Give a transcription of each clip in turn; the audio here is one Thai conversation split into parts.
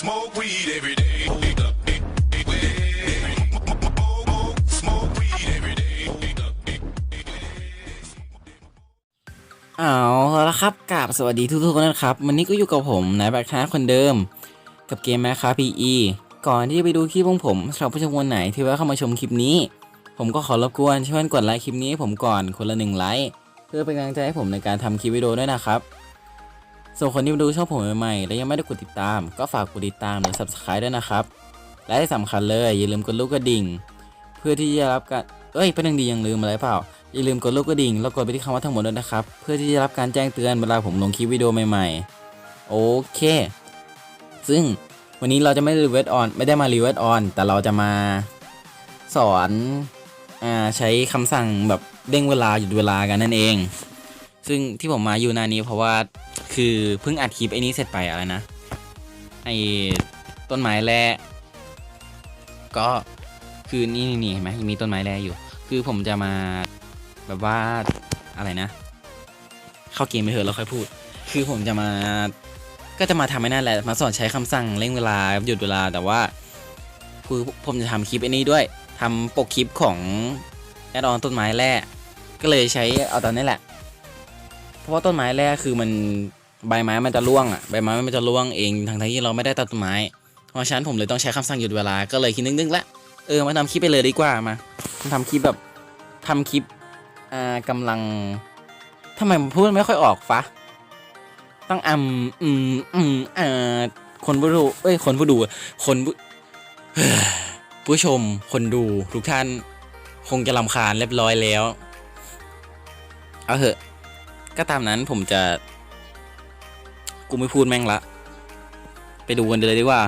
Smoke weed every day. Smoke weed every day. เอาละครับกราบสวัสดีทุกๆคนนะครับ วันนี้ก็อยู่กับผมนายแบคนาคนเดิม กับเกม Minecraft PE ก่อนที่จะไปดูคลิปของผมสำหรับผู้ชมคนไหนที่แวะเข้ามาชมคลิปนี้ ผมก็ขอรบกวนช่วยกดไลค์คลิปนี้ให้ผมก่อนคนละหนึ่งไลค์เพื่อเป็นกำลังใจให้ผมในการทำคลิปวิดีโอด้วยนะครับ ส่วนคนที่มาดูช่องผมใหม่ๆและยังไม่ได้กดติดตาม ก็ฝากกดติดตามหรือ subscribe ด้วยนะครับ และที่สำคัญเลยอย่าลืมกดลูกกระดิ่ง เพื่อที่จะรับการเอ้ยเป็นหนึ่งดียังลืมอะไรเปล่า อย่าลืมกดลูกกระดิ่งแล้วกดไปที่คำว่าทั้งหมดด้วยนะครับ เพื่อที่จะรับการแจ้งเตือนเวลาผมลงคลิปวิดีโอใหม่ๆ โอเค ซึ่งวันนี้เราจะไม่รีเวทออนไม่ได้มารีเวทออนแต่เราจะมาสอนอ่าใช้คำสั่งแบบเด้งเวลาหยุดเวลากันนั่นเอง ซึ่งที่ผมมาอยู่นานี้เพราะว่า คือเพิ่งอัดคลิปไอ้นี้เสร็จไปอะไรนะ ไอ้ต้นไม้แร่ก็คือนี่นี่เห็นไหมยังมีต้นไม้แร่อยู่ คือผมจะมาแบบว่าอะไรนะ เข้าเกมไปเถอะแล้วค่อยพูด คือผมจะมาก็จะมาทำให้นั่นแหละมาสอนใช้คำสั่งเร่งเวลาหยุดเวลาแต่ว่าคือผมจะทำคลิปไอ้นี้ด้วยทำปกคลิปของแอดออนต้นไม้แร่ก็เลยใช้เอาตอนนี้แหละ เพราะว่าต้นไม้แร่คือมัน ใบไม้มันจะร่วงอะใบไม้มันจะร่วงเองทั้งที่เราไม่ได้ตัดต้นไม้ เพราะฉะนั้นผมเลยต้องใช้คำสั่งหยุดเวลาก็เลยคิดนึกๆละเออมาทำคลิปไปเลยดีกว่ามาทำคลิปแบบทำคลิปอ่ากำลังทำไมผมพูดไม่ค่อยออกฟะต้องอืมอืมอืมอ่าคนผู้ดูเอ้ยคนผู้ดู คนผู้ผู้ชมคนดูทุกท่านคงจะลำคาญเรียบร้อยแล้ว เอาเถอะ ก็ตามนั้นผมจะ กูไม่พูดแม่งละ ไปดูกันเลยดีกว่า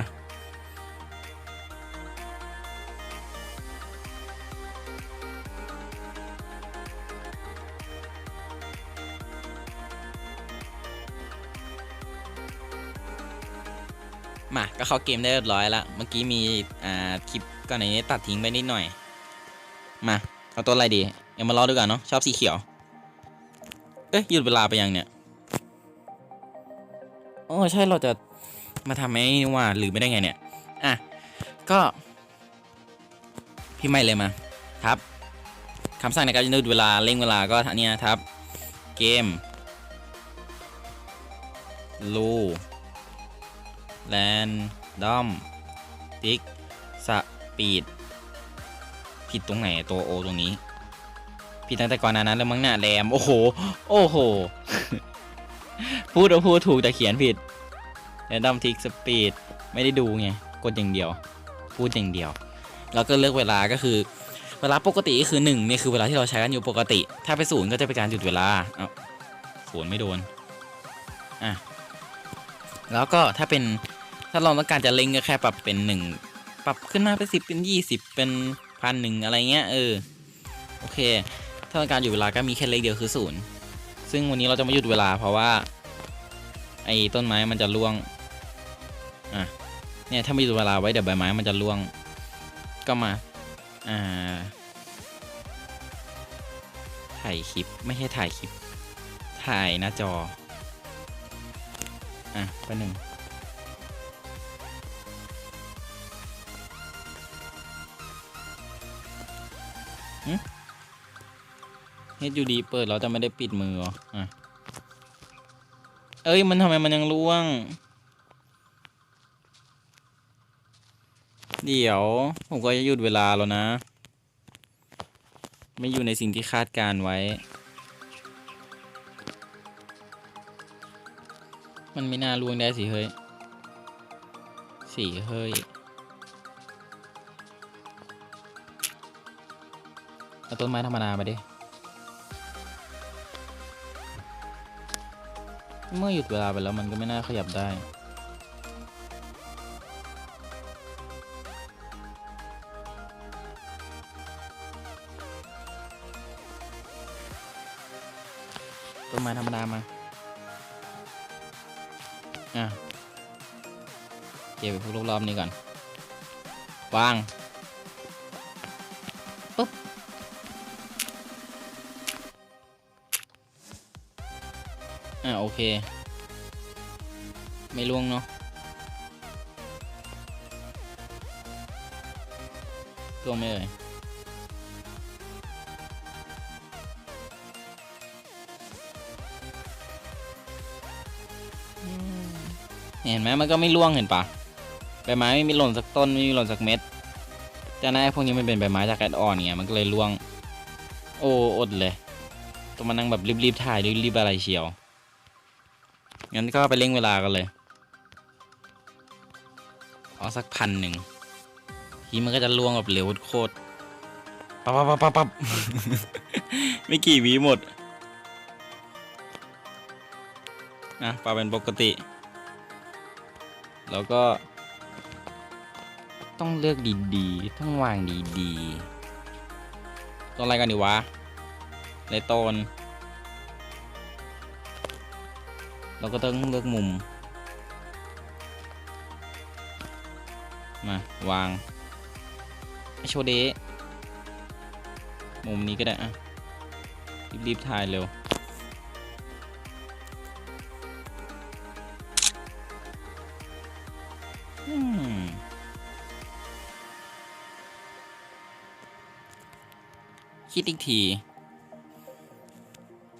มาก็เข้าเกมได้เรียบร้อยแล้วเมื่อกี้มี อ่า คลิปก่อนในนี้ตัดทิ้งไปนิดหน่อย มาเอาตัวอะไรดี ยังมารอดูกันเนาะชอบสีเขียว เอ้ยหยุดเวลาไปยังเนี่ย โอ้ใช่เราจะมาทำไอ้นี่ว่าหรือไม่ได้ไงเนี่ย อะ ก็ พี่ไม่เลยมา ครับคำสั่งในการหยุดเวลาเร่งเวลาก็เนี้ยครับ เกมลูแลนดอมพิกสปีดผิดตรงไหนตัวโอตรงนี้ ผิดตั้งแต่ก่อนนานั้นแล้วมั้งเนี่ยแรม โอ้โห โอ้โห พูดเอาพูดถูกแต่เขียนผิดแรนดอมทิกสปีดไม่ได้ดูไง กดอย่างเดียว พูดอย่างเดียว แล้วก็เลือกเวลาก็คือ เวลาปกติก็คือหนึ่งนี่คือเวลาที่เราใช้กันอยู่ปกติ ถ้าไปศูนย์ก็จะเป็นการหยุดเวลาเอาศูนย์ไม่โดน อะ แล้วก็ถ้าเป็นถ้าเราต้องการจะเล็งก็แค่ปรับเป็นหนึ่งปรับขึ้นมาเป็นสิบเป็นยี่สิบเป็นพันหนึ่งอะไรเงี้ยเออ โอเค ถ้าต้องการหยุดเวลาก็มีแค่เลขเดียวคือศูนย์ ซึ่งวันนี้เราจะไมาหยุดเวลาเพราะว่า ไอ้ต้นไม้มันจะร่วง อะ เนี่ยถ้าไม่หยุดเวลาไว้เดี๋ยวใบไม้มันจะร่วง ก็มา อ่า ถ่ายคลิปไม่ใช่ถ่ายคลิป ถ่ายหน้าจอ อะแป๊บหนึ่งเฮ ดยูดีเปิดเราจะไม่ได้ปิดมือเหรออะเอ้ยมันทำไมมันยังร่วง เดี๋ยว ผมก็จะหยุดเวลาแล้วนะ ไม่อยู่ในสิ่งที่คาดการไว้ มันไม่น่าล่วงได้สิเฮ้ยสีเฮ้ยเอาต้นไม้ธรรมดามาดิ เมื่อหยุดเวลาไปแล้วมันก็ไม่น่าขยับได้ ต้นไม้ธรรมดามา อะ เก็บไปพวกรอบๆนี้ก่อนวาง อ่าโอเค ไม่ล่วงเนาะล่วงไม่เลยเห็นไหมมันก็ไม่ล่วงเห็นปะใบไม้ไม่มีหล่นสักต้นไม่มีหล่นสักเม็ดแต่หน้พวกนี้มันเป็นใบไม้จากแอดอ่อนเนี่ยมันก็เลยล่วง โอ้อดเลยต้องมานั่งแบบรีบๆถ่ายรีบๆอะไรเชียว งั้นก็ไปเร่งเวลากันเลยเอาสักพันหนึ่งทีมันก็จะล่วงแบบเร็วโคตรปั๊บปั๊บปั๊บปั๊บไม่กี่วิหมดนะปลาเป็นปกติ แล้วก็ ต้องเลือกดีๆ ต้องวางดีๆ ต้นอะไรกันดีวะเลโตน เราก็ต้องเลือกมุม มาวางโชว์เดมุมนี้ก็ได้อะรีบๆถ่ายเร็วคิดอีกที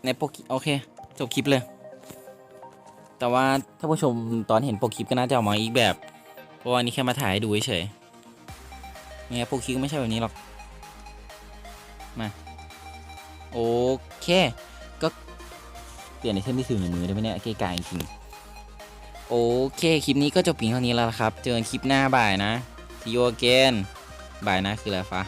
ในโปรกิโอเค จบคลิปเลย แต่ว่าถ้าผู้ชมตอนเห็นโปรคลิปก็น่าจะออกมาอีกแบบ เพราะว่าอันนี้แค่มาถ่ายให้ดูเฉยๆเนี่ยโปรคลิปไม่ใช่แบบนี้หรอก มา โอเค ก็เปลี่ยนไอเทมที่ถือในมือได้ไหมเนี่ยเกะกะจริงโอเค คลิปนี้ก็จบเพียงเท่านี้แล้วครับ เจอกันคลิปหน้าบ่ายนะ see you again บ่ายนะคืออะไรฟ้า